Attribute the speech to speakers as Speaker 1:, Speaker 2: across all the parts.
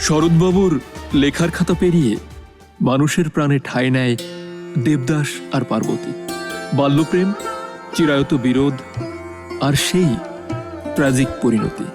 Speaker 1: শরৎবাবুর লেখার খাতা পেরিয়ে মানুষের প্রাণে ঠাঁই নেয় দেবদাস আর পার্বতী। বাল্যপ্রেম, চিরায়ত বিরোধ আর সেই ট্র্যাজিক পরিণতি।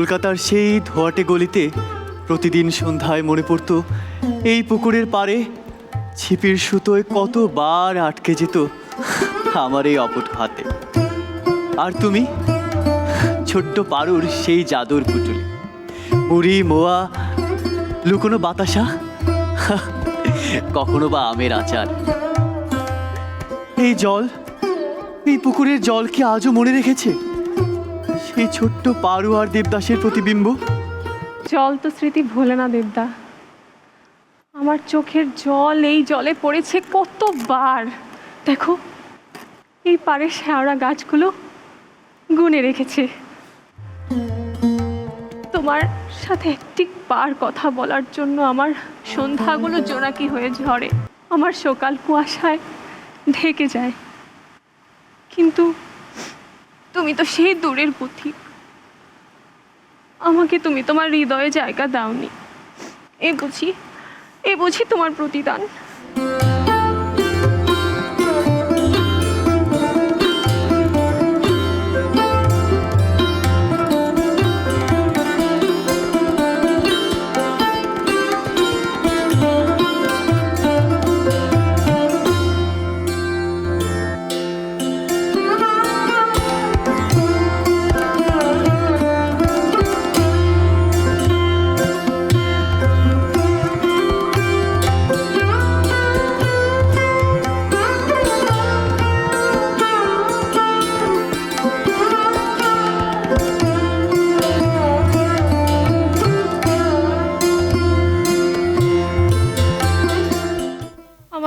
Speaker 2: কলকাতার সেই ধোয়াটে গলিতে প্রতিদিন সন্ধ্যায় মনে পড়তো, এই পুকুরের পাড়ে ছিপির সুতোয় কতবার আটকে যেত আমার এই অপট হাতে আর তুমি? ছোট্ট পারুর সেই জাদুর পুটুলি মুড়ি মোয়া, লুকোনো বাতাসা? কখনো বা আমের আচার। এই জল, এই পুকুরের জল কি আজও মনে রেখেছে? সেই ছোট্ট পারু আর দেবদাসের প্রতিবিম্ব।
Speaker 3: জল তো স্মৃতি ভোলে না, দেবদা। আমার চোখের জল এই জলে পড়েছে কতবার। দেখো, এই পারে শ্যাওড়া গাছগুলো গুনে রেখেছে। তোমার সাথে একটি বার কথা বলার জন্য আমার সন্ধ্যাগুলো জোনাকি হয়ে ঝরে। আমার সকাল কুয়াশায় ঢেকে যায়। কিন্তু তুমি তো সেই দূরের পুঁথি। আমাকে তুমি তোমার হৃদয়ে জায়গা দাওনি। এ বুঝি এ বুঝি তোমার প্রতিদান।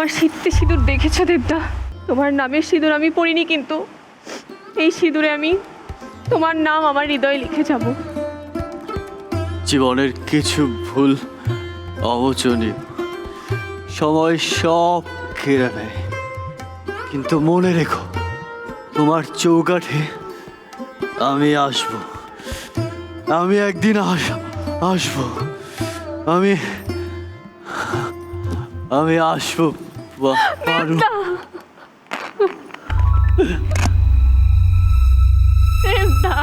Speaker 3: আমার শীতে সিঁদুর দেখেছ, দেবদা? তোমার নামের সিঁদুর আমি পড়িনি কিন্তু। এই সিঁদুরে আমি তোমার নাম আমার হৃদয়ে লিখে যাব।
Speaker 2: জীবনের কিছু ভুল অমোচনীয় সময় সব কেড়ে নেয়। কিন্তু মনে রেখো, তোমার চৌকাঠে আমি আসব। আমি একদিন আস, আসব। আমি আমি আসব। বা- পারু
Speaker 3: দেবদা